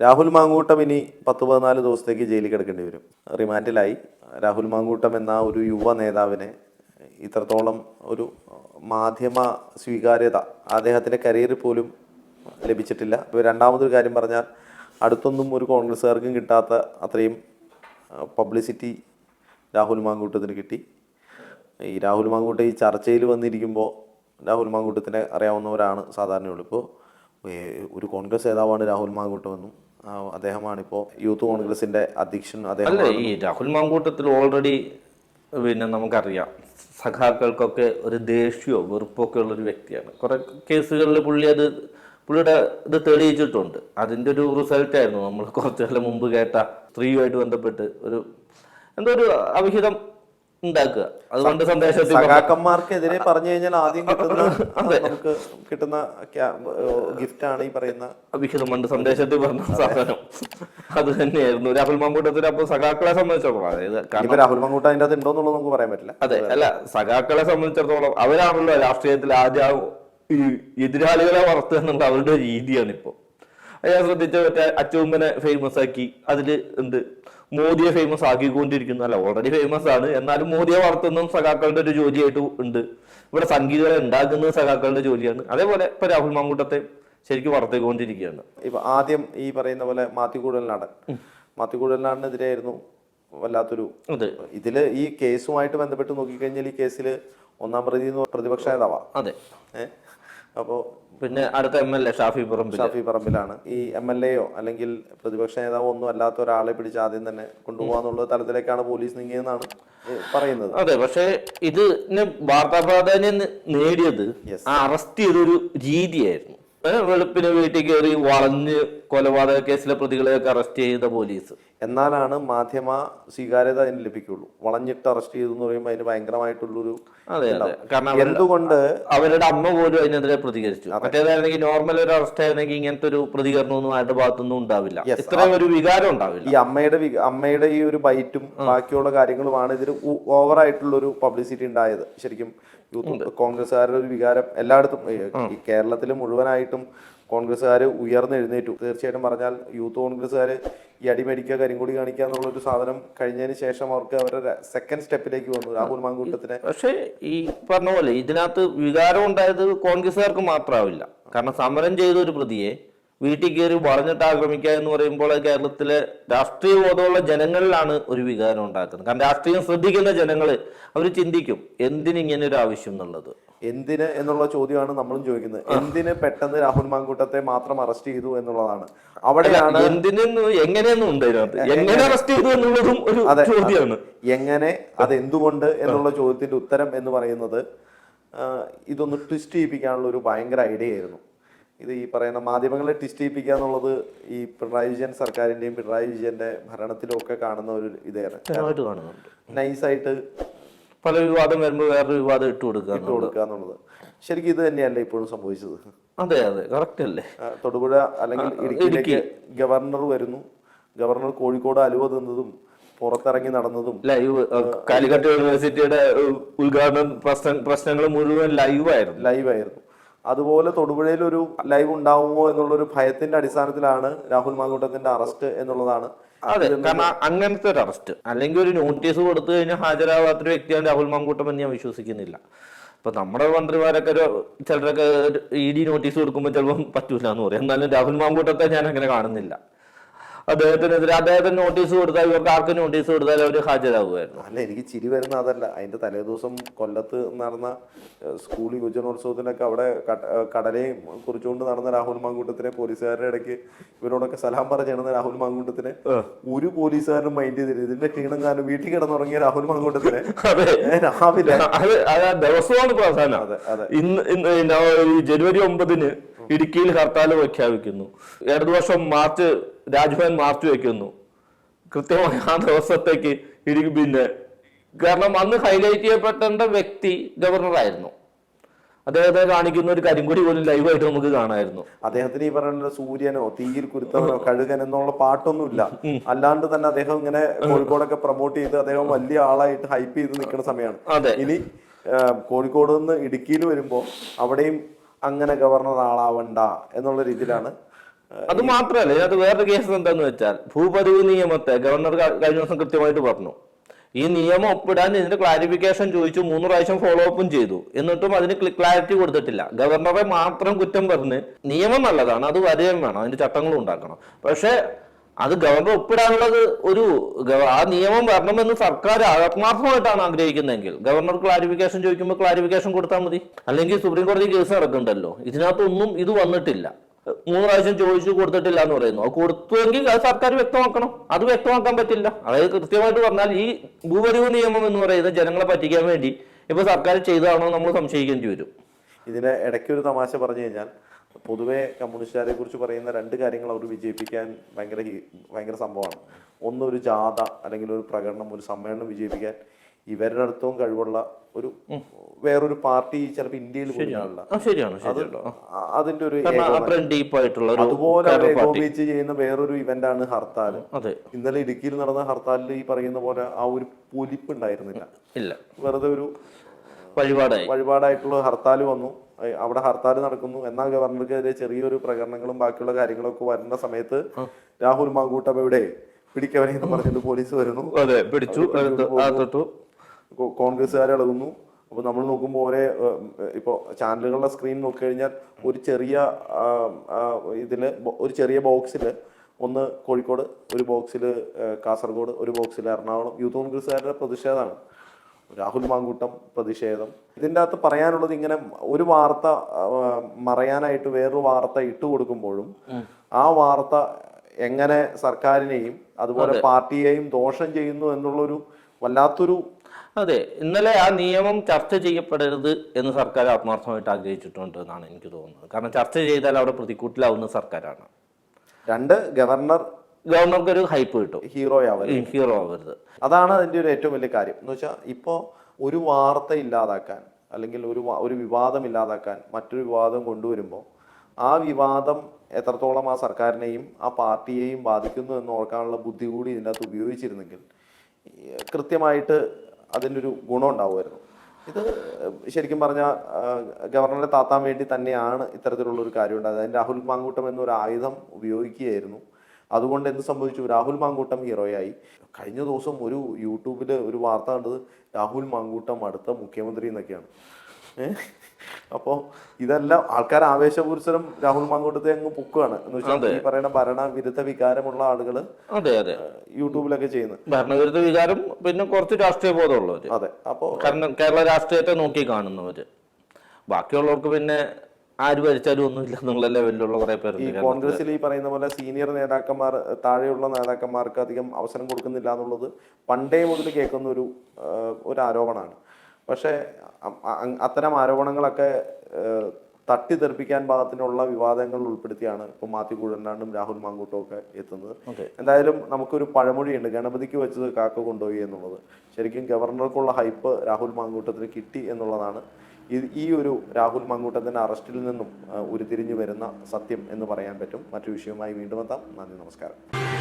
രാഹുൽ മാങ്കൂട്ടം ഇനി പത്ത് പതിനാല് ദിവസത്തേക്ക് ജയിലിൽ കിടക്കേണ്ടി വരും. റിമാൻഡിലായി. രാഹുൽ മാങ്കൂട്ടം എന്ന ഒരു യുവ നേതാവിനെ ഇത്രത്തോളം ഒരു മാധ്യമ സ്വീകാര്യത അദ്ദേഹത്തിന്റെ കരിയറിൽ പോലും ലഭിച്ചിട്ടില്ല. ഇപ്പോൾ രണ്ടാമതൊരു കാര്യം പറഞ്ഞാൽ അടുത്തൊന്നും ഒരു കോൺഗ്രസ്സുകാർക്കും കിട്ടാത്ത അത്രയും പബ്ലിസിറ്റി രാഹുൽ മാങ്കൂട്ടത്തിന് കിട്ടി. ഈ രാഹുൽ മാങ്കൂട്ടം ഈ ചർച്ചയിൽ വന്നിരിക്കുമ്പോൾ രാഹുൽ മാങ്കൂട്ടത്തിനെ അറിയാവുന്നവരാണ് സാധാരണയുള്ളൂ. ഇപ്പോൾ ഒരു കോൺഗ്രസ് നേതാവാണ് രാഹുൽ മാങ്കൂട്ടമെന്നും ആ, അദ്ദേഹമാണിപ്പോൾ യൂത്ത് കോൺഗ്രസിന്റെ അധ്യക്ഷൻ അദ്ദേഹം അല്ല ഈ രാഹുൽ മാങ്കൂട്ടത്തിൽ ഓൾറെഡി പിന്നെ നമുക്കറിയാം സഖാക്കൾക്കൊക്കെ ഒരു ദേഷ്യമോ വെറുപ്പൊക്കെ ഉള്ള ഒരു വ്യക്തിയാണ്. കുറെ കേസുകളിൽ പുള്ളി അത് പുള്ളിയുടെ ഇത് തെളിയിച്ചിട്ടുണ്ട്. അതിന്റെ ഒരു റിസൾട്ട് ആയിരുന്നു. നമ്മൾ കുറച്ചു കാലം മുമ്പ് കേട്ട സ്ത്രീയുമായിട്ട് ബന്ധപ്പെട്ട് ഒരു എന്തോ ഒരു അവിഹിതം ഉണ്ടാക്കുക. അതുകൊണ്ട് സന്ദേശത്തിൽ സഖാക്കന്മാർക്കെതിരെ പറഞ്ഞു കഴിഞ്ഞാൽ ആദ്യം കിട്ടുന്ന നമുക്ക് കിട്ടുന്ന ഗിഫ്റ്റ് ആണ് ഈ പറയുന്ന അഭിഷേകമുണ്ട് സന്ദേശത്തിൽ പറഞ്ഞ സാധനം. അത് തന്നെയായിരുന്നു. രാഹുൽ മാങ്കൂട്ടത്തിന് അപ്പൊ സഖാക്കളെ സംബന്ധിച്ചിടത്തോളം അതായത് രാഹുൽ മങ്കൂട്ട അതിന്റെ അകത്ത് ഉണ്ടോന്നുള്ളത് നമുക്ക് പറയാൻ പറ്റില്ല. അതെ. അല്ല സഖാക്കളെ സംബന്ധിച്ചിടത്തോളം അവരാണല്ലോ രാഷ്ട്രീയത്തിൽ ആദ്യം ഈ എതിരാളികളെ വളർത്തുക എന്നുള്ള അവരുടെ രീതിയാണ് ഇപ്പൊ അയാൾ ഞാൻ ശ്രദ്ധിച്ച മറ്റേ അച്ചുമ്മനെ ഫേമസ് ആക്കി അതിൽ എന്ത് മോദിയെ ഫേമസ് ആക്കിക്കൊണ്ടിരിക്കുന്നു. അല്ല ഓൾറെഡി ഫേമസ് ആണ്. എന്നാലും മോദിയെ വളർത്തുന്നതും സഖാക്കളുടെ ഒരു ജോലിയായിട്ട് ഉണ്ട്. ഇവിടെ സംഗീതകളെ ഉണ്ടാക്കുന്നത് സഖാക്കളുടെ ജോലിയാണ്. അതേപോലെ ഇപ്പൊ രാഹുൽ മാങ്കൂട്ടത്തെ ശരിക്കും വളർത്തിക്കൊണ്ടിരിക്കുകയാണ്. ഇപ്പൊ ആദ്യം ഈ പറയുന്ന പോലെ മാത്യു കൂടൽനാടൻ. മാത്യു കൂടൽനാടനെതിരെയായിരുന്നു വല്ലാത്തൊരു ഇതിൽ ഈ കേസുമായിട്ട് ബന്ധപ്പെട്ട് നോക്കിക്കഴിഞ്ഞാൽ ഈ കേസിൽ ഒന്നാം പ്രതി പ്രതിപക്ഷ നേതാവാ. അതെ. അപ്പോൾ പിന്നെ അടുത്ത M L A Shafi Parambil Shafi പറമ്പിലാണ്. ഈ എം എൽ എയോ അല്ലെങ്കിൽ പ്രതിപക്ഷ നേതാവോ ഒന്നും അല്ലാത്ത ഒരാളെ പിടിച്ച് ആദ്യം തന്നെ കൊണ്ടുപോകാന്നുള്ള തലത്തിലേക്കാണ് പോലീസ് നീങ്ങിയെന്നാണ് പറയുന്നത്. അതെ പക്ഷേ ഇതിന് വാർത്താ പ്രാധാന്യം നേടിയത് ആ അറസ്റ്റ് ചെയ്തൊരു രീതിയായിരുന്നു. വെളുപ്പിന് വീട്ടിൽ കയറി വളഞ്ഞ് കൊലപാതക കേസിലെ പ്രതികളെയൊക്കെ അറസ്റ്റ് ചെയ്ത പോലീസ്. എന്നാലാണ് മാധ്യമ സ്വീകാര്യത അതിന് ലഭിക്കുള്ളൂ. വളഞ്ഞിട്ട് അറസ്റ്റ് ചെയ്തു എന്ന് പറയുമ്പോൾ അതിന് ഭയങ്കരമായിട്ടുള്ളൊരു അതെ അതെ. കാരണം എന്തുകൊണ്ട് അവരുടെ അമ്മ പോലും അതിനെതിരെ പ്രതികരിച്ചു. മറ്റേതായിരുന്നെങ്കിൽ നോർമൽ ഒരു അറസ്റ്റ് ആയിരുന്നെങ്കിൽ ഇങ്ങനത്തെ ഒരു പ്രതികരണമൊന്നും അതിന്റെ ഭാഗത്തൊന്നും ഉണ്ടാവില്ല. ഇത്രയും ഒരു വികാരം ഉണ്ടാവില്ല. ഈ അമ്മയുടെ അമ്മയുടെ ഈ ഒരു ബൈറ്റും ബാക്കിയുള്ള കാര്യങ്ങളുമാണ് ഇതിൽ ഒരു പബ്ലിസിറ്റി ഉണ്ടായത്. ശരിക്കും യൂത്ത് കോൺഗ്രസ്സുകാരുടെ ഒരു വികാരം എല്ലായിടത്തും ഈ കേരളത്തിൽ മുഴുവനായിട്ടും കോൺഗ്രസ്സുകാർ ഉയർന്നെഴുന്നേറ്റു. തീർച്ചയായിട്ടും പറഞ്ഞാൽ യൂത്ത് കോൺഗ്രസ്സുകാർ ഈ അടിമേടിക്കുക കരിങ്കൊടി കാണിക്കുക എന്നുള്ള ഒരു സാധനം കഴിഞ്ഞതിന് ശേഷം അവർക്ക് അവരുടെ സെക്കൻഡ് സ്റ്റെപ്പിലേക്ക് വന്നു രാഹുൽ മാങ്കൂട്ടത്തിനെ. പക്ഷേ ഈ പറഞ്ഞ പോലെ ഇതിനകത്ത് വികാരം ഉണ്ടായത് കോൺഗ്രസ്സുകാർക്ക് മാത്രമാവില്ല കാരണം സമരം ചെയ്ത ഒരു പ്രതിയെ വീട്ടിൽ കയറി വളഞ്ഞിട്ട് ആക്രമിക്കുക എന്ന് പറയുമ്പോൾ കേരളത്തിലെ രാഷ്ട്രീയ ബോധമുള്ള ജനങ്ങളിലാണ് ഒരു വികാരം ഉണ്ടാക്കുന്നത്. കാരണം രാഷ്ട്രീയം ശ്രദ്ധിക്കുന്ന ജനങ്ങൾ അവർ ചിന്തിക്കും എന്തിന് ഇങ്ങനെ ഒരു ആവശ്യം എന്നുള്ളത്? എന്തിന് എന്നുള്ള ചോദ്യമാണ് നമ്മളും ചോദിക്കുന്നത്. എന്തിന് പെട്ടെന്ന് രാഹുൽ മാങ്കൂട്ടത്തെ മാത്രം അറസ്റ്റ് ചെയ്തു എന്നുള്ളതാണ്. അവിടെയാണ് എന്തിനെന്ന് എങ്ങനെയെന്നും ഉണ്ട് എങ്ങനെ അറസ്റ്റ് ചെയ്തു എന്നുള്ളതും ഒരു ചോദ്യമാണ്. എങ്ങനെ അത് എന്തുകൊണ്ട് എന്നുള്ള ചോദ്യത്തിന്റെ ഉത്തരം എന്ന് പറയുന്നത് ഇതൊന്ന് ട്വിസ്റ്റ് ചെയ്യിപ്പിക്കാനുള്ള ഒരു ഭയങ്കര ഐഡിയ ആയിരുന്നു. ഇത് ഈ പറയുന്ന മാധ്യമങ്ങളെ ട്വിസ്റ്റ് ചെയ്യിപ്പിക്കുക എന്നുള്ളത് ഈ പിണറായി വിജയൻ സർക്കാരിന്റെയും പിണറായി വിജയന്റെ ഭരണത്തിലും ഒക്കെ കാണുന്ന ഒരു ഇതാണ് കാണുന്നുണ്ട്. നൈസായിട്ട് പല വിവാദം വരുമ്പോൾ വേറൊരു വിവാദം ഇട്ട് കൊടുക്കുക ഇട്ട് കൊടുക്കുക എന്നുള്ളത്. ശരിക്കും ഇത് തന്നെയല്ലേ ഇപ്പോഴും സംഭവിച്ചത്? അതെ അതെ. കറക്റ്റ് അല്ലേ? തൊടുപുഴ അല്ലെങ്കിൽ ഇടുക്കിയിലേക്ക് ഗവർണർ വരുന്നു. ഗവർണർ കോഴിക്കോട് അലുവ തിന്നതും പുറത്തിറങ്ങി നടന്നതും ലൈവ് കാലിക്കറ്റ് യൂണിവേഴ്സിറ്റിയുടെ ഉദ്ഘാടനം ഉദ്ഘാടന പ്രശ്ന പ്രശ്നങ്ങൾ മുഴുവൻ ലൈവായിരുന്നു ലൈവായിരുന്നു അതുപോലെ തൊടുപുഴയിൽ ഒരു ലൈവ് ഉണ്ടാവുമോ എന്നുള്ള ഒരു ഭയത്തിന്റെ അടിസ്ഥാനത്തിലാണ് രാഹുൽ മാങ്കൂട്ടത്തിന്റെ അറസ്റ്റ് എന്നുള്ളതാണ്. അതെ കാരണം അങ്ങനത്തെ ഒരു അറസ്റ്റ് അല്ലെങ്കിൽ ഒരു നോട്ടീസ് കൊടുത്തു കഴിഞ്ഞാൽ ഹാജരാവാത്തൊരു വ്യക്തിയാണ് രാഹുൽ മാങ്കൂട്ടം എന്ന് ഞാൻ വിശ്വസിക്കുന്നില്ല. അപ്പൊ നമ്മുടെ മന്ത്രിമാരൊക്കെ ഒരു ചിലരൊക്കെ ഇ ഡി നോട്ടീസ് കൊടുക്കുമ്പോൾ ചിലപ്പോൾ പറ്റൂല എന്ന് പറയും. എന്നാലും രാഹുൽ മാങ്കൂട്ടത്തെ ഞാൻ അങ്ങനെ കാണുന്നില്ല. അദ്ദേഹത്തിനെതിരെ അദ്ദേഹത്തിന് നോട്ടീസ് കൊടുത്താൽ ഇവർക്ക് ആർക്ക് നോട്ടീസ് കൊടുത്താൽ അവർ ഹാജരാകുമായിരുന്നു. അല്ല എനിക്ക് ചിരി വരുന്ന അതല്ല. അതിന്റെ തലേദിവസം കൊല്ലത്ത് നടന്ന സ്കൂൾ യുവജനോത്സവത്തിനൊക്കെ അവിടെ കട- കടലയും കുറിച്ചുകൊണ്ട് നടന്ന രാഹുൽ മാങ്കൂട്ടത്തിനെ പോലീസുകാരുടെ ഇടയ്ക്ക് ഇവരോടൊക്കെ സലാം പറഞ്ഞു നടന്ന രാഹുൽ മാങ്കൂട്ടത്തിനെ ഒരു പോലീസുകാരനും മൈൻഡ് ചെയ്തില്ല. ഇതിന്റെ ക്ഷീണം കാരണം വീട്ടിൽ കിടന്നുറങ്ങിയ രാഹുൽ മാങ്കൂട്ടത്തിനെ രാവിലെ ദിവസമാണ് ഇന്ന് ഇന്ന് ജനുവരി ഒമ്പതിന് ഇടുക്കിയിൽ ഹർത്താൽ പ്രഖ്യാപിക്കുന്നു. ഇടതുവർഷം മാർച്ച് രാജ്ഭവൻ മാർച്ച് വെക്കുന്നു. കൃത്യമായി ആ ദിവസത്തേക്ക് ഇടുക്കി പിന്നെ. കാരണം അന്ന് ഹൈലൈറ്റ് ചെയ്യപ്പെട്ടേണ്ട വ്യക്തി ഗവർണറായിരുന്നു അദ്ദേഹത്തെ കാണിക്കുന്ന ഒരു കരിങ്കൊടി പോലും ലൈവായിട്ട് നമുക്ക് കാണായിരുന്നു. അദ്ദേഹത്തിന് ഈ പറയുന്ന സൂര്യനോ തീയിൽ കുരുത്തവനോ കഴുകൻ എന്നുള്ള പാട്ടൊന്നുമില്ല. അല്ലാണ്ട് തന്നെ അദ്ദേഹം ഇങ്ങനെ കോഴിക്കോടൊക്കെ പ്രൊമോട്ട് ചെയ്ത് അദ്ദേഹം വലിയ ആളായിട്ട് ഹൈപ്പ് ചെയ്ത് നിൽക്കുന്ന സമയമാണ്. ഇനി കോഴിക്കോട് നിന്ന് ഇടുക്കിയിൽ വരുമ്പോൾ അവിടെയും അങ്ങനെ ഗവർണർ ആളാവണ്ട എന്നുള്ള രീതിയിലാണ് അത് മാത്രമല്ല ഇതിനകത്ത് വേറൊരു കേസ് എന്താന്ന് വെച്ചാൽ ഭൂപതിവ് നിയമത്തെ ഗവർണർ കഴിഞ്ഞ ദിവസം കൃത്യമായിട്ട് പറഞ്ഞു. ഈ നിയമം ഒപ്പിടാൻ ഇതിന്റെ ക്ലാരിഫിക്കേഷൻ ചോദിച്ചു മൂന്ന് പ്രാവശ്യം ഫോളോ അപ്പും ചെയ്തു. എന്നിട്ടും അതിന് ക്ലാരിറ്റി കൊടുത്തിട്ടില്ല. ഗവർണറെ മാത്രം കുറ്റം പറഞ്ഞ് നിയമം നല്ലതാണ് അത് വരെയും വേണം അതിന്റെ ചട്ടങ്ങളും ഉണ്ടാക്കണം. പക്ഷേ അത് ഗവർണർ ഒപ്പിടാനുള്ളത് ഒരു ആ നിയമം വരണമെന്ന് സർക്കാർ ആത്മാർത്ഥമായിട്ടാണ് ആഗ്രഹിക്കുന്നതെങ്കിൽ ഗവർണർ ക്ലാരിഫിക്കേഷൻ ചോദിക്കുമ്പോൾ ക്ലാരിഫിക്കേഷൻ കൊടുത്താൽ മതി. അല്ലെങ്കിൽ സുപ്രീം കോടതി കേസ് നടക്കുന്നുണ്ടല്ലോ ഇതിനകത്തൊന്നും ഇത് വന്നിട്ടില്ല. മൂന്ന് പ്രാവശ്യം ചോദിച്ചു കൊടുത്തിട്ടില്ല എന്ന് പറയുന്നു. അത് കൊടുത്തുവെങ്കിൽ അത് സർക്കാർ വ്യക്തമാക്കണം. അത് വ്യക്തമാക്കാൻ പറ്റില്ല. അതായത് കൃത്യമായിട്ട് പറഞ്ഞാൽ ഈ ഭൂപരിവ് നിയമം എന്ന് പറയുന്നത് ജനങ്ങളെ പറ്റിക്കാൻ വേണ്ടി ഇപ്പൊ സർക്കാർ ചെയ്തതാണോ നമ്മൾ സംശയിക്കേണ്ടി വരും. ഇതിന് ഇടയ്ക്ക് ഒരു തമാശ പറഞ്ഞു കഴിഞ്ഞാൽ പൊതുവേ കമ്മ്യൂണിസ്റ്റുകാരെ കുറിച്ച് പറയുന്ന രണ്ട് കാര്യങ്ങൾ അവർ വിജയിപ്പിക്കാൻ ഭയങ്കര ഭയങ്കര സംഭവമാണ്. ഒന്നൊരു ജാഥ അല്ലെങ്കിൽ ഒരു പ്രകടനം ഒരു സമ്മേളനം വിജയിപ്പിക്കാൻ ഇവരുടെ അടുത്തും കഴിവുള്ള ഒരു വേറൊരു പാർട്ടി ചിലപ്പോൾ ഇന്ത്യയിൽ ശരിയാണ്. അതിന്റെ ഒരു അതുപോലെ ഏകോപിച്ച് ചെയ്യുന്ന വേറൊരു ഇവന്റ് ആണ് ഹർത്താൽ. ഇന്നലെ ഇടുക്കിയിൽ നടന്ന ഹർത്താലിൽ ഈ പറയുന്ന പോലെ ആ ഒരു പൊലിപ്പ് ഉണ്ടായിരുന്നില്ല. ഇല്ല. വെറുതെ ഒരു വഴിപാടായി. വഴിപാടായിട്ടുള്ള ഹർത്താൽ വന്നു. അവിടെ ഹർത്താൽ നടക്കുന്നു. എന്നാൽ ഗവർണർക്കെതിരെ ചെറിയൊരു പ്രകടനങ്ങളും ബാക്കിയുള്ള കാര്യങ്ങളൊക്കെ വരുന്ന സമയത്ത് രാഹുൽ മാങ്കൂട്ടം ഇവിടെ പിടിക്കവനെ എന്ന് പറഞ്ഞിട്ട് പോലീസ് വരുന്നു. അതെ പിടിച്ചു. എടുത്ത് അകത്തിട്ടു കോ- ഇളകുന്നു. അപ്പൊ നമ്മൾ നോക്കുമ്പോൾ ഒരേ ഇപ്പൊ ചാനലുകളുടെ സ്ക്രീൻ നോക്കിക്കഴിഞ്ഞാൽ ഒരു ചെറിയ ഇതിൽ ഒരു ചെറിയ ബോക്സിൽ ഒന്ന് കോഴിക്കോട് ഒരു ബോക്സിൽ കാസർഗോഡ് ഒരു ബോക്സിൽ എറണാകുളം യൂത്ത് കോൺഗ്രസ്സുകാരുടെ പ്രതിഷേധമാണ്. രാഹുൽ മാങ്കൂട്ടം പ്രതിഷേധം. ഇതിന്റെ അകത്ത് പറയാനുള്ളത് ഇങ്ങനെ ഒരു വാർത്ത മറയാനായിട്ട് വേറൊരു വാർത്ത ഇട്ടു കൊടുക്കുമ്പോഴും ആ വാർത്ത എങ്ങനെ സർക്കാരിനെയും അതുപോലെ പാർട്ടിയെയും ദോഷം ചെയ്യുന്നു എന്നുള്ളൊരു വല്ലാത്തൊരു അതെ ഇന്നലെ ആ നിയമം ചർച്ച ചെയ്യപ്പെടരുത് എന്ന് സർക്കാർ ആത്മാർത്ഥമായിട്ട് ആഗ്രഹിച്ചിട്ടുണ്ട് എന്നാണ് എനിക്ക് തോന്നുന്നത്. കാരണം ചർച്ച ചെയ്താൽ അവിടെ പ്രതിക്കൂട്ടിലാവുന്ന സർക്കാരാണ്. രണ്ട് ഗവർണർ ഗവർണർക്ക് ഒരു ഹൈപ്പ് കിട്ടും. ഹീറോ ആവരുത്. ഹീറോ ആവരുത്. അതാണ് അതിന്റെ ഒരു ഏറ്റവും വലിയ കാര്യം. എന്ന് വെച്ചാൽ ഇപ്പോൾ ഒരു വാർത്ത ഇല്ലാതാക്കാൻ അല്ലെങ്കിൽ ഒരു ഒരു വിവാദം ഇല്ലാതാക്കാൻ മറ്റൊരു വിവാദം കൊണ്ടുവരുമ്പോൾ ആ വിവാദം എത്രത്തോളം ആ സർക്കാരിനെയും ആ പാർട്ടിയെയും ബാധിക്കുന്നു എന്ന് ഓർക്കാനുള്ള ബുദ്ധി കൂടി ഇതിനകത്ത് ഉപയോഗിച്ചിരുന്നെങ്കിൽ കൃത്യമായിട്ട് അതിന്റെ ഒരു ഗുണം ഉണ്ടാവുമായിരുന്നു. ഇത് ശരിക്കും പറഞ്ഞാൽ ഗവർണറെ താത്താൻ വേണ്ടി തന്നെയാണ് ഇത്തരത്തിലുള്ള ഒരു കാര്യം ഉണ്ടായത്. അതിന് രാഹുൽ മാങ്കൂട്ടം എന്നൊരു ആയുധം ഉപയോഗിക്കുകയായിരുന്നു. അതുകൊണ്ട് എന്ത് സംഭവിച്ചു? രാഹുൽ മാങ്കൂട്ടം ഹീറോയായി. കഴിഞ്ഞ ദിവസം ഒരു യൂട്യൂബിൽ ഒരു വാർത്ത കണ്ടത് രാഹുൽ മാങ്കൂട്ടം അടുത്ത മുഖ്യമന്ത്രി എന്നൊക്കെയാണ്. ഏഹ് അപ്പോൾ ഇതെല്ലാം ആൾക്കാർ ആവേശപുരുഷരം രാഹുൽ മാങ്കൂട്ടത്തെ അങ്ങ് പൊക്കുകയാണ്. എന്ന് വെച്ചാൽ ഈ പറയുന്ന ഭരണവിരുദ്ധ വികാരമുള്ള ആളുകൾ അതെ അതെ. യൂട്യൂബിലൊക്കെ ചെയ്യുന്നത്. ഭരണവിരുദ്ധ വികാരം പിന്നെ കുറച്ച് രാഷ്ട്രീയ ബോധമുള്ളവര്. അതെ അപ്പോൾ കാരണം കേരള രാഷ്ട്രീയത്തെ നോക്കി കാണുന്നവര്. ബാക്കിയുള്ളവർക്ക് പിന്നെ ആര് ഭരിച്ചാലും ഒന്നുമില്ല എന്നുള്ള ലെവലിലുള്ള കുറെ പേര് ഈ കോൺഗ്രസിൽ ഈ പറയുന്ന പോലെ സീനിയർ നേതാക്കന്മാർ താഴെയുള്ള നേതാക്കന്മാർക്ക് അധികം അവസരം കൊടുക്കുന്നില്ല എന്നുള്ളത് പണ്ടേ മുതൽ കേൾക്കുന്ന ഒരു ഒരു ആരോപണമാണ് പക്ഷേ അത്തരം ആരോപണങ്ങളൊക്കെ തട്ടിത്തെറിപ്പിക്കാൻ പാകത്തിനുള്ള വിവാദങ്ങൾ ഉൾപ്പെടുത്തിയാണ് ഇപ്പോൾ മാത്യു കുഴനാണ്ടും രാഹുൽ മാങ്കൂട്ടും ഒക്കെ എത്തുന്നത്. എന്തായാലും നമുക്കൊരു പഴമൊഴിയുണ്ട്. ഗണപതിക്ക് വെച്ചത് കാക്ക കൊണ്ടുപോയി എന്നുള്ളത്. ശരിക്കും ഗവർണർക്കുള്ള ഹൈപ്പ് രാഹുൽ മാങ്കൂട്ടത്തിന് കിട്ടി എന്നുള്ളതാണ്. ഈ ഒരു രാഹുൽ മാങ്കൂട്ടത്തിന്റെ അറസ്റ്റിൽ നിന്നും ഉരുത്തിരിഞ്ഞു വരുന്ന സത്യം എന്ന് പറയാൻ പറ്റും. മറ്റു വിഷയവുമായി വീണ്ടും എത്താം. നന്ദി നമസ്കാരം.